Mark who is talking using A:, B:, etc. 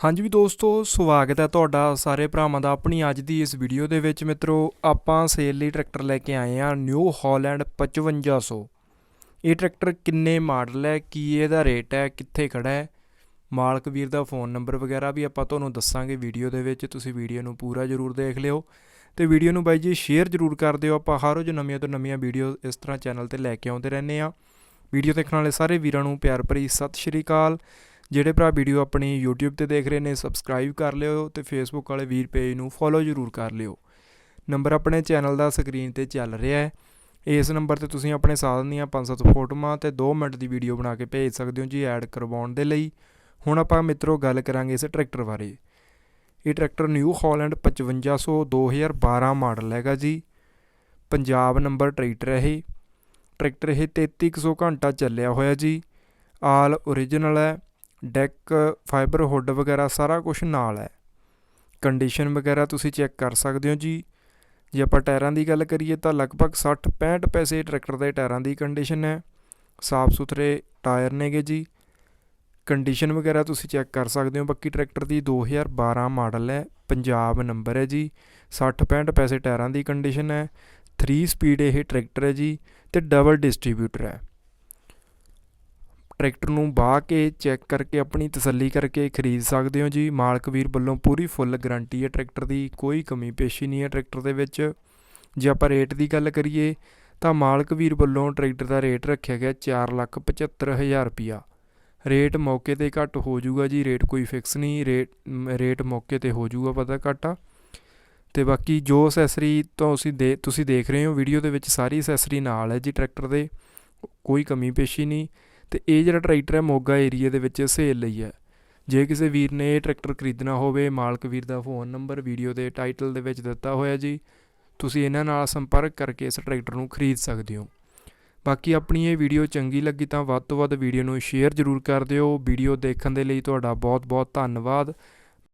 A: ਹਾਂਜੀ ਵੀ ਦੋਸਤੋ, ਸਵਾਗਤ ਹੈ ਤੁਹਾਡਾ ਸਾਰੇ ਭਰਾਵਾਂ ਦਾ ਆਪਣੀ ਅੱਜ ਦੀ ਇਸ ਵੀਡੀਓ ਦੇ ਵਿੱਚ। ਮਿੱਤਰੋ, ਆਪਾਂ ਸੇਲ ਲਈ ਟਰੈਕਟਰ ਲੈ ਕੇ ਆਏ ਆ ਨਿਊ ਹਾਲੈਂਡ 5500 ਇਹ ਟਰੈਕਟਰ ਕਿੰਨੇ ਮਾਡਲ ਹੈ, ਕੀ ਇਹਦਾ ਰੇਟ ਹੈ, ਕਿੱਥੇ ਖੜਾ ਹੈ? ਮਾਲਕ ਵੀਰ ਦਾ ਫੋਨ ਨੰਬਰ ਵਗੈਰਾ ਵੀ ਆਪਾਂ ਤੁਹਾਨੂੰ ਦੱਸਾਂਗੇ ਵੀਡੀਓ ਦੇ ਵਿੱਚ। ਤੁਸੀਂ ਵੀਡੀਓ ਨੂੰ ਪੂਰਾ ਜ਼ਰੂਰ ਦੇਖ ਲਿਓ। ਤੇ ਵੀਡੀਓ ਨੂੰ ਬਾਈ ਜੀ ਸ਼ੇਅਰ ਜ਼ਰੂਰ ਕਰ ਦਿਓ। ਆਪਾਂ ਹਰ ਰੋਜ਼ ਨਵੀਆਂ ਤੋਂ ਨਵੀਆਂ ਵੀਡੀਓ ਇਸ ਤਰ੍ਹਾਂ ਚੈਨਲ ਤੇ ਲੈ ਕੇ ਆਉਂਦੇ ਰਹਿੰਦੇ ਆ ਵੀਡੀਓ ਦੇਖਣ ਵਾਲੇ ਸਾਰੇ ਵੀਰਾਂ ਨੂੰ ਪਿਆਰ ਭਰੀ ਸਤਿ ਸ਼੍ਰੀ ਅਕਾਲ। ਜਿਹੜੇ ਭਰਾ ਵੀਡੀਓ ਆਪਣੀ YouTube ਤੇ ਦੇਖ ਰਹੇ ਨੇ ਸਬਸਕ੍ਰਾਈਬ ਕਰ ਲਿਓ ਤੇ Facebook ਵਾਲੇ ਵੀਰ ਪੇਜ ਨੂੰ ਫੋਲੋ ਜ਼ਰੂਰ ਕਰ ਲਿਓ। ਨੰਬਰ ਆਪਣੇ ਚੈਨਲ ਦਾ ਸਕਰੀਨ ਤੇ ਚੱਲ ਰਿਹਾ ਹੈ। ਇਸ ਨੰਬਰ ਤੇ ਤੁਸੀਂ ਆਪਣੇ ਸਾਧਨ ਦੀਆਂ 5-7 ਫੋਟੋਆਂ ਤੇ 2 ਮਿੰਟ ਦੀ ਵੀਡੀਓ ਬਣਾ ਕੇ ਭੇਜ ਸਕਦੇ ਹੋ ਜੀ ਐਡ ਕਰਵਾਉਣ ਦੇ ਲਈ। ਹੁਣ ਆਪਾਂ ਮਿੱਤਰੋ ਗੱਲ ਕਰਾਂਗੇ ਇਸ ਟਰੈਕਟਰ ਬਾਰੇ। ਇਹ ਟਰੈਕਟਰ ਨਿਊ ਹਾਲੈਂਡ 5500 2012 ਮਾਡਲ ਹੈਗਾ ਜੀ। ਪੰਜਾਬ ਨੰਬਰ ਟਰੈਕਟਰ ਹੈ ਇਹ। ਟਰੈਕਟਰ ਇਹ 3300 ਘੰਟਾ ਚੱਲਿਆ ਹੋਇਆ ਜੀ। ਆਲ ਓਰੀਜਨਲ ਹੈ। ਡੈਕ, ਫਾਈਬਰ ਹੁੱਡ ਵਗੈਰਾ ਸਾਰਾ ਕੁਝ ਨਾਲ ਹੈ। ਕੰਡੀਸ਼ਨ ਵਗੈਰਾ ਤੁਸੀਂ ਚੈੱਕ ਕਰ ਸਕਦੇ ਹੋ ਜੀ। ਜੇ ਆਪਾਂ ਟਾਇਰਾਂ ਦੀ ਗੱਲ ਕਰੀਏ ਤਾਂ ਲਗਭਗ 60 65 ਪੈਸੇ ਟਰੈਕਟਰ ਦੇ ਟਾਇਰਾਂ ਦੀ ਕੰਡੀਸ਼ਨ ਹੈ। ਸਾਫ਼ ਸੁਥਰੇ ਟਾਇਰ ਨੇਗੇ ਜੀ। ਕੰਡੀਸ਼ਨ ਵਗੈਰਾ ਤੁਸੀਂ ਚੈੱਕ ਕਰ ਸਕਦੇ ਹੋ। ਬਾਕੀ ਟਰੈਕਟਰ ਦੀ 2012 ਮਾਡਲ ਹੈ। ਪੰਜਾਬ ਨੰਬਰ ਹੈ ਜੀ। 60 65 ਪੈਸੇ ਟਾਇਰਾਂ ਦੀ ਕੰਡੀਸ਼ਨ ਹੈ। 3 ਸਪੀਡ ਇਹ ਟਰੈਕਟਰ ਹੈ ਜੀ ਤੇ ਡਬਲ ਡਿਸਟ੍ਰੀਬਿਊਟਰ ਹੈ। ਟਰੈਕਟਰ ਨੂੰ ਬਾਹ ਕੇ ਚੈੱਕ ਕਰਕੇ, ਆਪਣੀ ਤਸੱਲੀ ਕਰਕੇ ਖਰੀਦ ਸਕਦੇ ਹੋ ਜੀ। ਮਾਲਕ ਵੀਰ ਵੱਲੋਂ ਪੂਰੀ ਫੁੱਲ ਗਾਰੰਟੀ ਹੈ। ਟਰੈਕਟਰ ਦੀ ਕੋਈ ਕਮੀ ਪੇਸ਼ੀ ਨਹੀਂ ਹੈ ਟਰੈਕਟਰ ਦੇ ਵਿੱਚ। ਜੇ ਆਪਾਂ ਰੇਟ ਦੀ ਗੱਲ ਕਰੀਏ, ਤਾਂ ਮਾਲਕ ਵੀਰ ਵੱਲੋਂ ਟਰੈਕਟਰ ਦਾ ਰੇਟ ਰੱਖਿਆ ਗਿਆ 475000 ਰੁਪਿਆ ਰੇਟ ਮੌਕੇ ਤੇ ਘੱਟ ਹੋ ਜਾਊਗਾ ਜੀ। ਰੇਟ ਕੋਈ ਫਿਕਸ ਨਹੀਂ। ਰੇਟ ਰੇਟ ਮੌਕੇ ਤੇ ਹੋ ਜਾਊਗਾ ਪਤਾ ਘੱਟ। ਤੇ ਬਾਕੀ ਜੋ ਅਸੈਸਰੀ ਤੋਂ ਤੁਸੀਂ ਦੇ, ਤੁਸੀਂ ਦੇਖ ਰਹੇ ਹੋ, ਵੀਡੀਓ ਦੇ ਵਿੱਚ ਸਾਰੀ ਅਸੈਸਰੀ ਨਾਲ ਹੈ ਜੀ ਟਰੈਕਟਰ ਦੇ। ਕੋਈ ਕਮੀ ਪੇਸ਼ੀ ਨਹੀਂ। ਤੇ ਇਹ ਜਿਹੜਾ ਟਰੈਕਟਰ ਹੈ ਮੋਗਾ ਏਰੀਆ ਦੇ ਵਿੱਚ ਸੇਲ ਲਈ ਹੈ। ਜੇ ਕਿਸੇ ਵੀਰ ਨੇ ਇਹ ਟਰੈਕਟਰ ਖਰੀਦਣਾ ਹੋਵੇ, ਮਾਲਕ ਵੀਰ ਦਾ ਫੋਨ ਨੰਬਰ ਵੀਡੀਓ ਦੇ ਟਾਈਟਲ ਦੇ ਵਿੱਚ ਦਿੱਤਾ ਹੋਇਆ ਜੀ, ਤੁਸੀਂ ਇਹਨਾਂ ਨਾਲ ਸੰਪਰਕ ਕਰਕੇ ਇਸ ਟਰੈਕਟਰ ਨੂੰ ਖਰੀਦ ਸਕਦੇ ਹੋ। ਬਾਕੀ ਆਪਣੀ ਇਹ ਵੀਡੀਓ ਚੰਗੀ ਲੱਗੀ ਤਾਂ ਵੱਧ ਤੋਂ ਵੱਧ ਵੀਡੀਓ ਨੂੰ ਸ਼ੇਅਰ ਜ਼ਰੂਰ ਕਰ ਦਿਓ। ਵੀਡੀਓ ਦੇਖਣ ਦੇ ਲਈ ਤੁਹਾਡਾ ਬਹੁਤ ਬਹੁਤ ਧੰਨਵਾਦ।